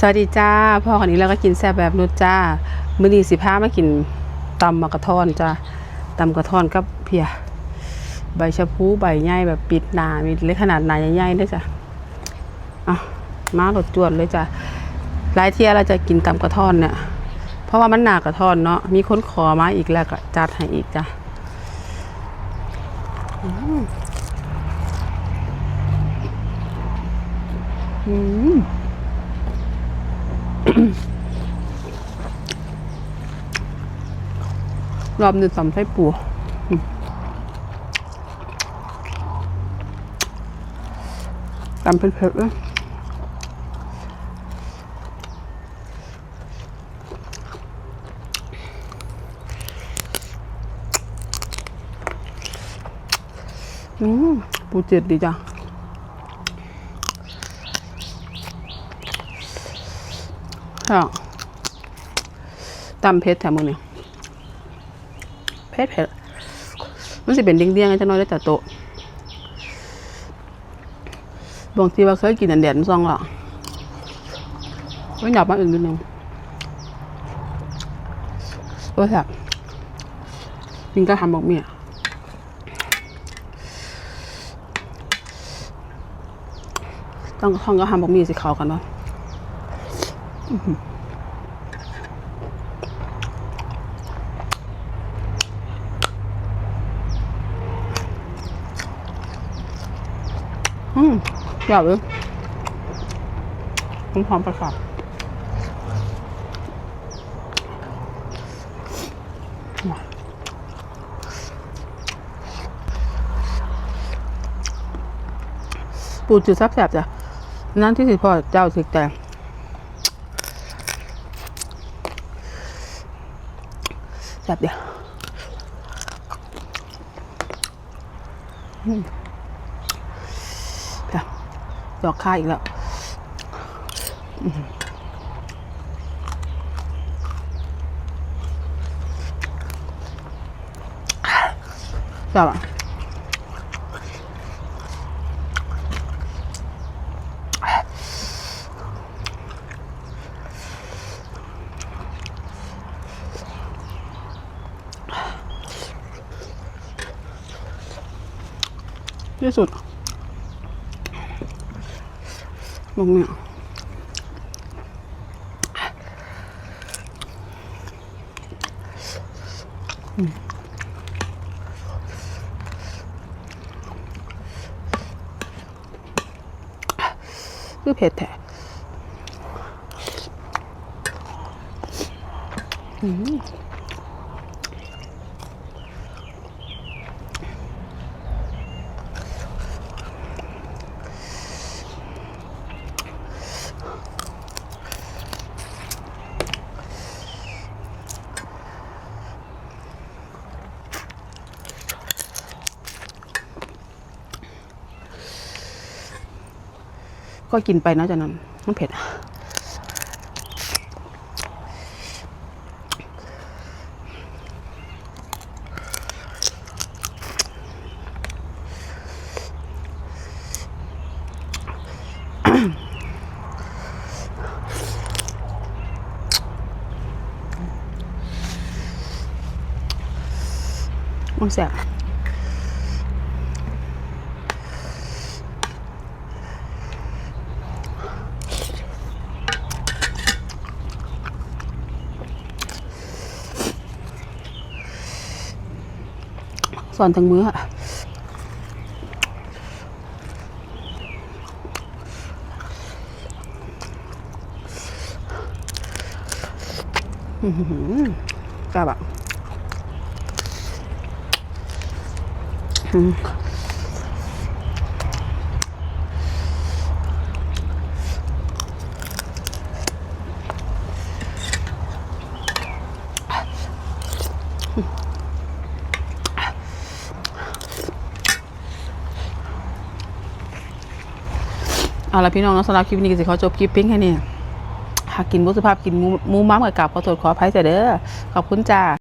สวัสดีจ้าพ่อคนนี้เราก็กินแซ่บแบบนุชจ้ามื้อนี้สิพามากินตำมะกระท่อนจ้าตำกระท่อนกับเพีย ใบชะพูใบใหญ่แบบปิดหนามีเล็กขนาดหนาใหญ่ๆด้วยจ้ะอะมาหลดจวนเลยจ้ะหลายเที่ยเราจะกินตำกระท่อนเนี่ย เพราะว่ามันหนากระท่อนเนาะมีคนขอมาอีกแล้วก็จัดให้อีกจ้ะอืมอืม รอบหนึ่งตำไส้ปูอืมตำเผ็ดๆเลยอืมปูเจ็ดดีจ้ะค่ะตำเผ็ดแถมมือเนี่ย ผ็ดเผ็ดมันสิเป็นเดี้ยงๆจังน้อยได้แต่โตะบางทีว่าเคยกินอันเดียนซองหรอไม่อยากมาอื่นนิดนึงโอ้ยแบบกินก็ทำบอกเมียต้องห้องก็ทำบอกเมียสิเขากันเนาะ อืมอยากเลยผมพร้อมประกอบปูจืดแซ่บๆจ้ะนั่นที่สิพ่อเจ้าสิแต่แซ่บเดียว ดอกค่าอีกแล้วอื้อหือจ้ะอะที่สุด ลงเนี่ยอืมคือเผ็ดแท้อืม ก็กินไปนะจากนั้นมันเผ็ดมันแสบ สอนทั้งมื้ออะอื้อหือกลับอะอืม เอาละพี่น้องเนาะสำหรับคลิปนี้ก็สิขอจบคลิปเพียงแค่นี้หากกินบุสภาพกินมูมูม้ามกับกับขอโทษขออภัยเสียเด้อขอบคุณจ้า